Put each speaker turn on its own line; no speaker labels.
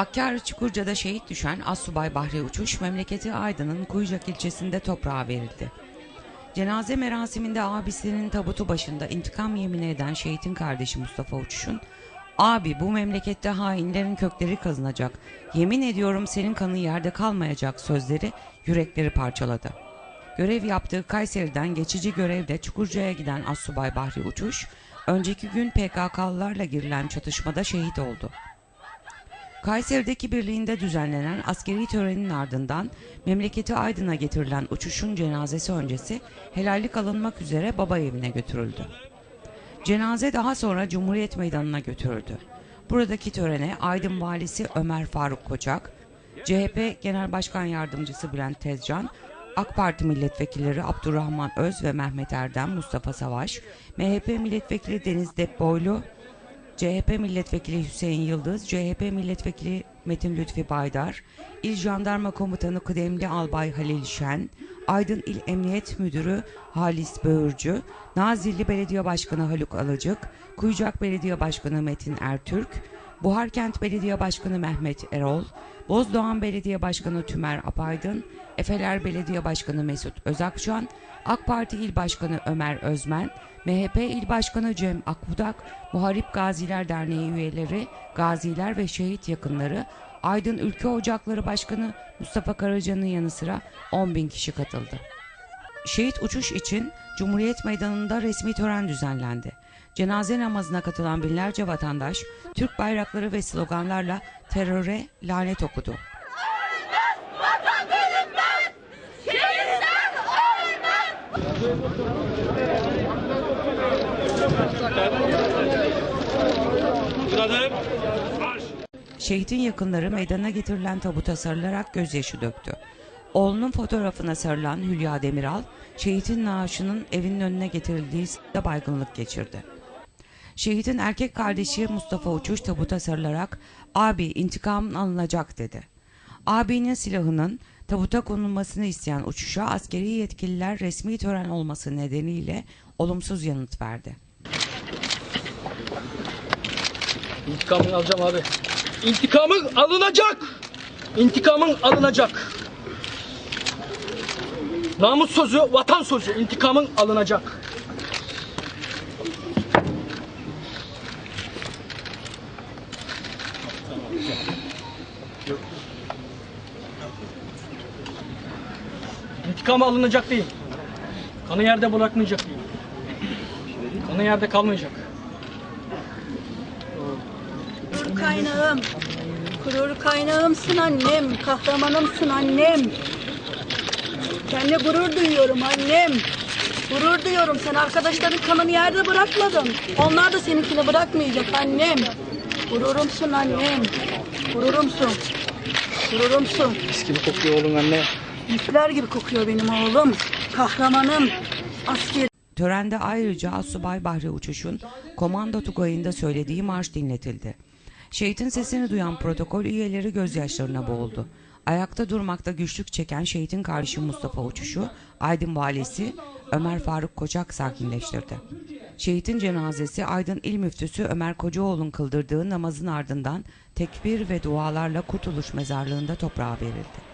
Hakkari Çukurca'da şehit düşen Assubay Bahri Uçuş memleketi Aydın'ın Kuyucak ilçesinde toprağa verildi. Cenaze merasiminde abisinin tabutu başında intikam yemini eden şehitin kardeşi Mustafa Uçuş'un Abi bu memlekette hainlerin kökleri kazınacak. Yemin ediyorum senin kanın yerde kalmayacak sözleri yürekleri parçaladı. Görev yaptığı Kayseri'den geçici görevle Çukurca'ya giden Assubay Bahri Uçuş, önceki gün PKK'lılarla girilen çatışmada şehit oldu. Kayseri'deki birliğinde düzenlenen askeri törenin ardından memleketi Aydın'a getirilen uçuşun cenazesi öncesi helallik alınmak üzere baba evine götürüldü. Cenaze daha sonra Cumhuriyet Meydanı'na götürüldü. Buradaki törene Aydın Valisi Ömer Faruk Koçak, CHP Genel Başkan Yardımcısı Bülent Tezcan, AK Parti milletvekilleri Abdurrahman Öz ve Mehmet Erdem, Mustafa Savaş, MHP milletvekili Deniz Depboylu, CHP milletvekili Hüseyin Yıldız, CHP milletvekili Metin Lütfi Baydar, İl Jandarma Komutanı Kıdemli Albay Halil Şen, Aydın İl Emniyet Müdürü Halis Böğürcü, Nazilli Belediye Başkanı Haluk Alıcık, Kuyucak Belediye Başkanı Metin Ertürk, Buharkent Belediye Başkanı Mehmet Erol, Bozdoğan Belediye Başkanı Tümer Apaydın, Efeler Belediye Başkanı Mesut Özakçan, AK Parti İl Başkanı Ömer Özmen, MHP İl Başkanı Cem Akbudak, Muharip Gaziler Derneği üyeleri, gaziler ve şehit yakınları, Aydın Ülke Ocakları Başkanı Mustafa Karaca'nın yanı sıra 10 bin kişi katıldı. Şehit uçuş için Cumhuriyet Meydanı'nda resmi tören düzenlendi. Cenaze namazına katılan binlerce vatandaş Türk bayrakları ve sloganlarla teröre lanet okudu. Şehitin yakınları meydana getirilen tabuta sarılarak gözyaşı döktü. Oğlunun fotoğrafına sarılan Hülya Demiral, şehitin naaşının evinin önüne getirildiği sırada baygınlık geçirdi. Şehitin erkek kardeşi Mustafa Uçuş tabuta sarılarak abi intikamın alınacak dedi. Abinin silahının tabuta konulmasını isteyen uçuşa askeri yetkililer resmi tören olması nedeniyle olumsuz yanıt verdi.
İntikamını alacağım abi. İntikamın alınacak. İntikamın alınacak. Namus sözü, vatan sözü. İntikamın alınacak. İntikamı alınacak değil. Kanı yerde bırakmayacak değil. Kanı yerde kalmayacak.
Gurur kaynağım, gurur kaynağımsın annem, kahramanımsın annem. Seninle gurur duyuyorum annem. Gurur duyuyorum. Sen arkadaşların kanını yerde bırakmadın. Onlar da seninkini bırakmayacak annem. Gururumsun annem. Gururumsun. Gururumsun.
Mis gibi kokuyor oğlum anne.
Yükler gibi kokuyor benim oğlum. Kahramanım. Asker.
Törende ayrıca Asubay Bahri Uçuş'un Komando Tugayı'nda söylediği marş dinletildi. Şehitin sesini duyan protokol üyeleri gözyaşlarına boğuldu. Ayakta durmakta güçlük çeken şehitin kardeşi Mustafa Uçuş'u Aydın Valisi Ömer Faruk Koçak sakinleştirdi. Şehitin cenazesi Aydın İl Müftüsü Ömer Kocaoğlu'nun kıldırdığı namazın ardından tekbir ve dualarla Kurtuluş Mezarlığı'nda toprağa verildi.